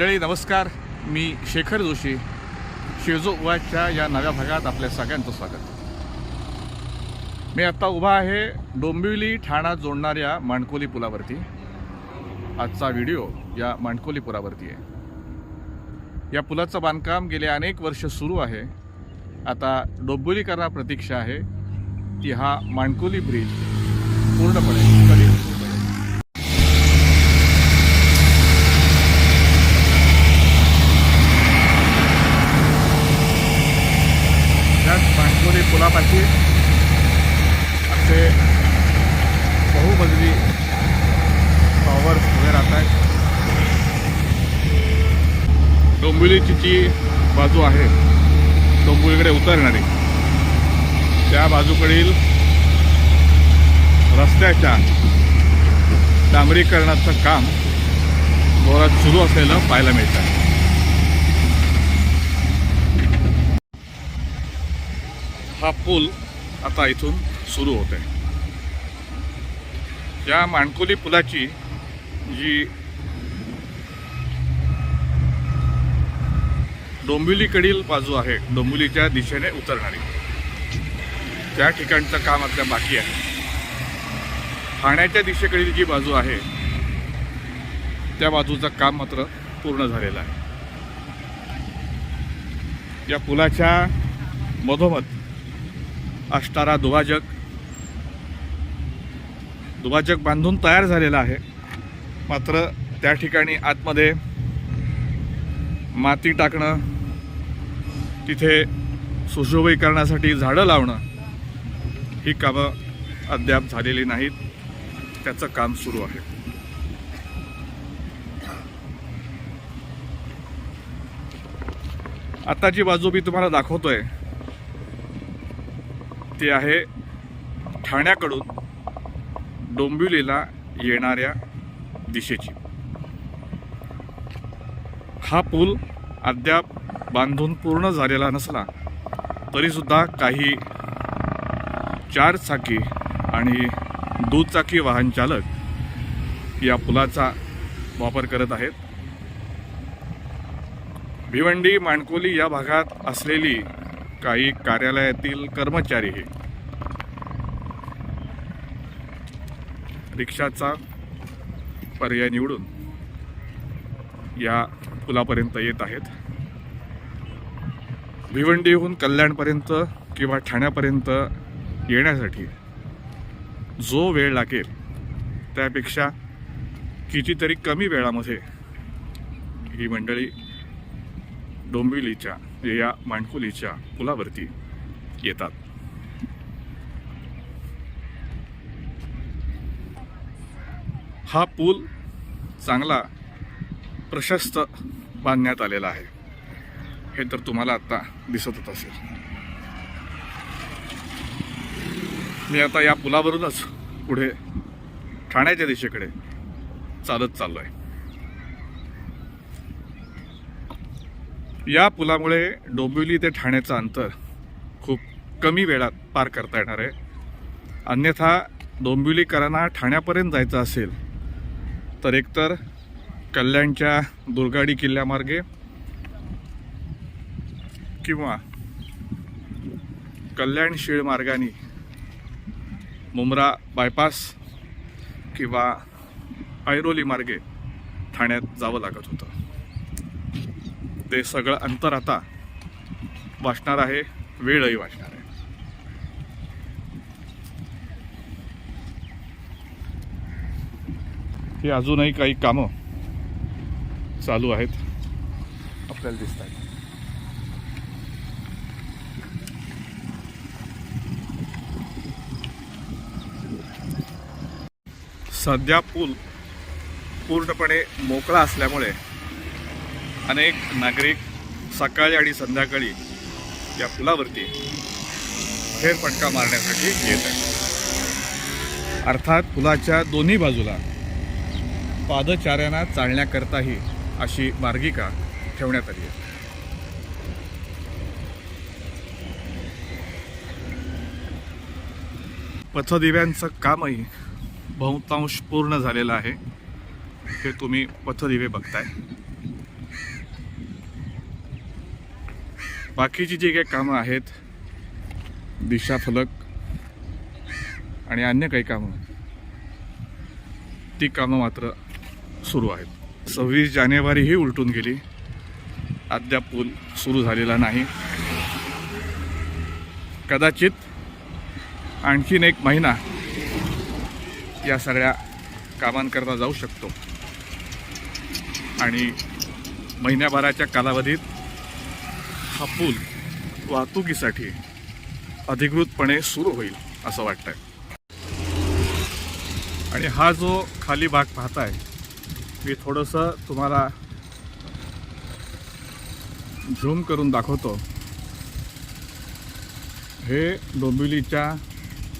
मंडळी नमस्कार. मी शेखर जोशी. शेजो उवाच्या या नव्या भागात आपल्या सगळ्यांचं स्वागत. मी आत्ता उभा आहे डोंबिवली ठाणा जोडणाऱ्या माणकोली पुलावरती. आजचा व्हिडिओ या माणकोली पुलावरती आहे. या पुलाचं बांधकाम गेले अनेक वर्ष सुरू आहे. आता डोंबिवलीकरांना प्रतीक्षा आहे की हा माणकोली ब्रिज पूर्णपणे कधी सुरू करेल त्याच माणकोली पुलापाशी असे बहुमजली टॉवर्स उभे राहत आहेत डोंबिवलीची जी बाजू आहे. डोंबिवलीकडे उतरणारी. त्या बाजूकडील रस्त्याच्या डांबरीकरणाचं काम जोरात सुरू असलेलं पाहायला मिळतं हा पूल आता इथून सुरू होत आहे या माणकोली पुलाची जी डोंबिवलीकडील बाजू आहे. डोंबिवलीच्या दिशेने उतरणारी. त्या ठिकाणचं काम आता बाकी आहे. ठाण्याच्या दिशेकडील जी बाजू आहे त्या बाजूचं काम मात्र पूर्ण झालेलं आहे. या पुलाच्या मधोमध असणारा दुभाजक दुभाजक बांधून तयार झालेला आहे. मात्र त्या ठिकाणी आतमध्ये माती टाकणं तिथे सुशोभीकरणासाठी झाडं लावणं ही कामं अद्याप झालेली नाहीत. त्याचं काम सुरू आहे. आता जी बाजू मी तुम्हाला दाखवतोय ती आहे ठाण्याकडून डोंबिवलीला येणाऱ्या दिशेची. हा पूल अद्याप बांधून पूर्ण झालेला नसला तरीसुद्धा काही चारचाकी आणि दुचाकी वाहन चालक या पुलाचा वापर करत आहेत. भिवंडी माणकोली या भागात असलेली काही कार्यालयातील कर्मचारी हे. रिक्षाचा पर्याय निवडून या पुलापर्यंत येत आहेत. भिवंडीहून कल्याणपर्यंत किंवा ठाण्यापर्यंत येण्यासाठी जो वेळ लागेल त्यापेक्षा कितीतरी कमी वेळामध्ये ही मंडळी डोंबिवलीच्या या माणकुलीच्या पुलावरती येतात. हा पूल चांगला प्रशस्त बांधण्यात आलेला आहे. हे तर तुम्हाला आता दिसतच असेल. मी आता या पुलावरूनच पुढे ठाण्याच्या दिशेकडे चालत चाललोय. या पुलामुळे डोंबिवली ते ठाण्याचं अंतर खूप कमी वेळात पार करता येणार आहे. अन्यथा डोंबिवलीकरांना ठाण्यापर्यंत जायचं असेल तर एकतर कल्याणच्या दुर्गाडी किल्ल्यामार्गे किंवा कल्याण शिळ मार्गाने मुंब्रा बायपास किंवा ऐरोली मार्गे ठाण्यात जावं लागत होतं. ते सगळं अंतर आता वाचणार आहे वेळही वाचणार आहे. ही अजूनही काही कामं चालू आहेत. आपल्याला दिसत आहेत सध्या पूल पूर्णपणे मोकळा असल्यामुळे अनेक नागरिक सकाळी आणि संध्याकाळी या पुलावरती फेरफटका मारण्यासाठी येत आहेत. अर्थात पुलाच्या दोन्ही बाजूला पादचाऱ्यांना चालण्याकरताही अशी मार्गिका ठेवण्यात आली आहे. पथदिव्यांचं कामही बहुतांश पूर्ण झालेलं आहे. हे तुम्ही पथदिवे बघताय. बाकीची जी काही कामं आहेत दिशाफलक आणि अन्य काही कामं ती कामं मात्र सुरू आहेत. सव्वीस जानेवारी ही उलटून गेली. अद्याप पूल सुरू झालेला नाही. कदाचित आणखीन एक महिना या सगळ्या कामांकरता जाऊ शकतो. आणि महिन्याभराच्या कालावधीत हा पूल वाहतुकीसाठी अधिकृतपणे सुरू होईल असं वाटतंय. आणि हा जो खाली भाग पाहताय मी थोडंसं तुम्हाला झूम करून दाखवतो. हे डोंबिवलीच्या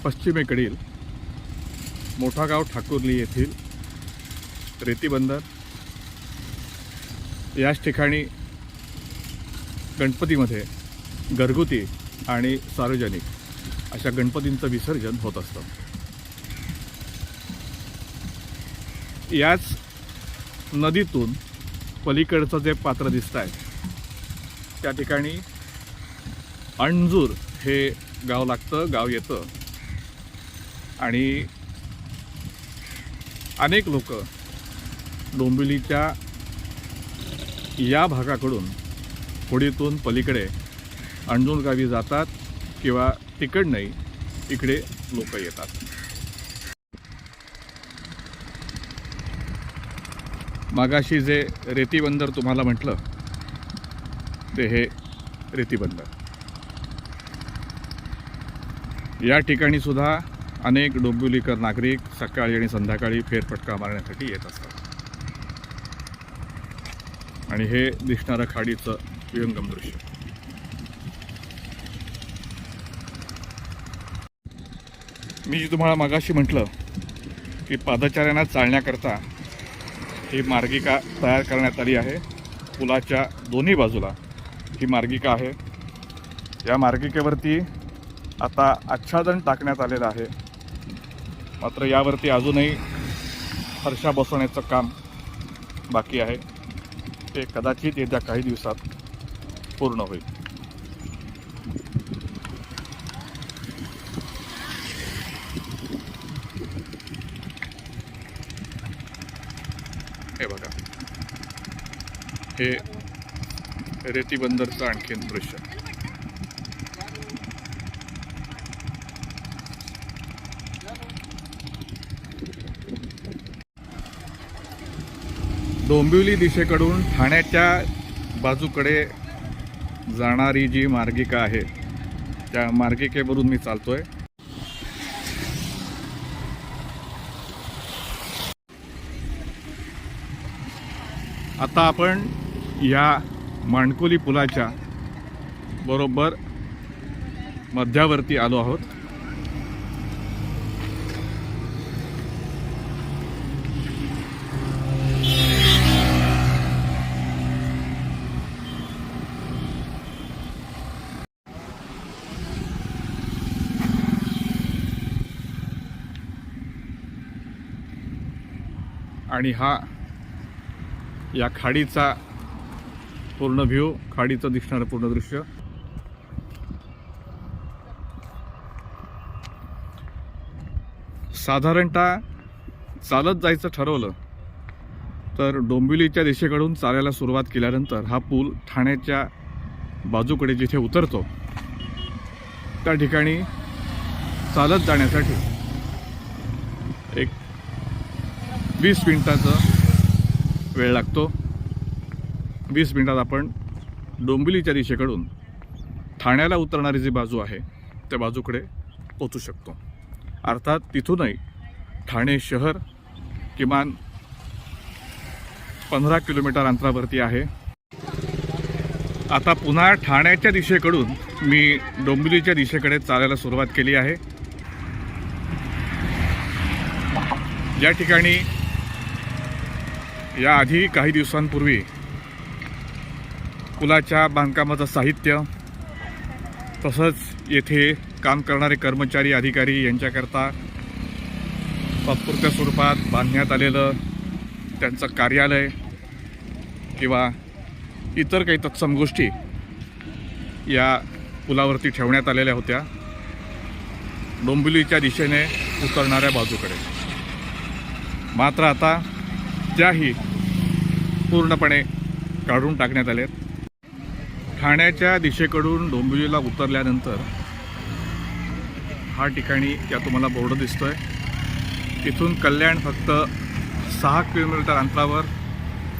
पश्चिमेकडील मोठा गाव ठाकुर्ली येथील रेती बंदर याच ठिकाणी गणपतीमध्ये घरगुती आणि सार्वजनिक अशा गणपतींचं विसर्जन होत असतं. याच नदीतून पलीकडचं जे पात्र दिसत आहे त्या ठिकाणी अणजूर हे गाव लागतं गाव येतं. आणि अनेक लोक डोंबिवलीच्या या भागाकडून होडीतून पलीकडे अणजूर गावी जातात किंवा तिकडनंही इकडे लोक येतात. मागाशी जे रेती बंदर तुम्हाला म्हटलं ते हे रेती बंदर या ठिकाणी सुद्धा अनेक डोंबिवलीकर नागरिक सकाळी आणि संध्याकाळी फेरफटका मारण्यासाठी येत असतात. आणि हे दिसणारं खाडीचं विहंगम दृश्य. मी जी तुम्हाला मागाशी म्हटलं की पादचाऱ्यांना चालण्याकरता ही मार्गिका तयार करण्यात आली आहे. पुलाच्या दोन्ही बाजूला ही मार्गिका आहे. या मार्गिकेवरती आता आच्छादन टाकण्यात आलेलं आहे. मात्र यावरती अजूनही फरशा बसवण्याचं काम बाकी आहे. ते कदाचित येत्या काही दिवसात पूर्ण होईल हे बघा हे रेती बंदरचं आणखीन दृश्य. डोंबिवली दिशेकडून ठाण्याच्या बाजूकडे जाणारी जी मार्गिका आहे त्या मार्गिकेवरून मी चालतोय. आता आपण या मांडकोली पुलाच्या बरोबर मध्यावरती आलो आहोत. आणि हा या खाडीचा पूर्ण व्ह्यू खाडीचं दिसणारं पूर्ण दृश्य. साधारणतः चालत जायचं ठरवलं तर डोंबिवलीच्या दिशेकडून चालायला सुरुवात केल्यानंतर हा पूल ठाण्याच्या बाजूकडे जिथे उतरतो त्या ठिकाणी चालत जाण्यासाठी एक वीस मिनिटाचा वेळ लागतो. वीस मिनिटात आपण डोंबिवलीच्या दिशेकडून ठाण्याला उतरणारी जी बाजू आहे त्या बाजूकडे पोचू शकतो. अर्थात तिथूनही ठाणे शहर किमान पंधरा किलोमीटर अंतरावरती आहे. आता पुन्हा ठाण्याच्या दिशेकडून मी डोंबिवलीच्या दिशेकडे चालायला सुरुवात केली आहे. या ठिकाणी याआधी काही दिवसांपूर्वी पुलाच्या बांधकामाचं साहित्य तसंच येथे काम करणारे कर्मचारी अधिकारी यांच्याकरता तात्पुरत्या स्वरूपात बांधण्यात आलेलं त्यांचं कार्यालय किंवा इतर काही तत्सम गोष्टी या पुलावरती ठेवण्यात आलेल्या होत्या. डोंबिवलीच्या दिशेने उतरणाऱ्या बाजूकडे. मात्र आता त्याही पूर्णपणे काढून टाकण्यात आलेत. ठाण्याच्या दिशेकडून डोंबिवलीला उतरल्यानंतर हा ठिकाणी या तुम्हाला बोर्ड दिसतोय. इथून कल्याण फक्त सहा किलोमीटर अंतरावर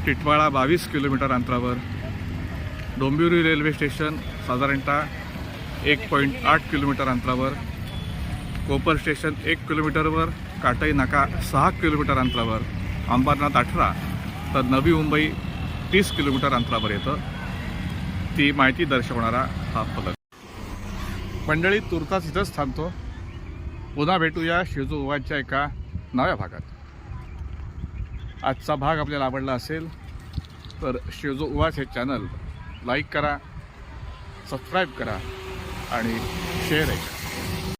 टिटवाळा बावीस किलोमीटर अंतरावर डोंबिवली रेल्वे स्टेशन साधारणतः एक पॉईंट आठ किलोमीटर अंतरावर कोपर स्टेशन एक किलोमीटरवर काटई नाका सहा किलोमीटर अंतरावर अंबरनाथ अठरा तर नवी मुंबई तीस किलोमीटर अंतरावर येतं. ती माहिती दर्शवणारा हा फलक. मंडळी तुर्तास इथंच थांबतो. पुन्हा भेटूया शेजूवाच्या एका नव्या भागात. आजचा भाग आपल्याला आवडला असेल तर शेजो उवाच हे चॅनल लाईक करा सबस्क्राईब करा आणि शेअर करा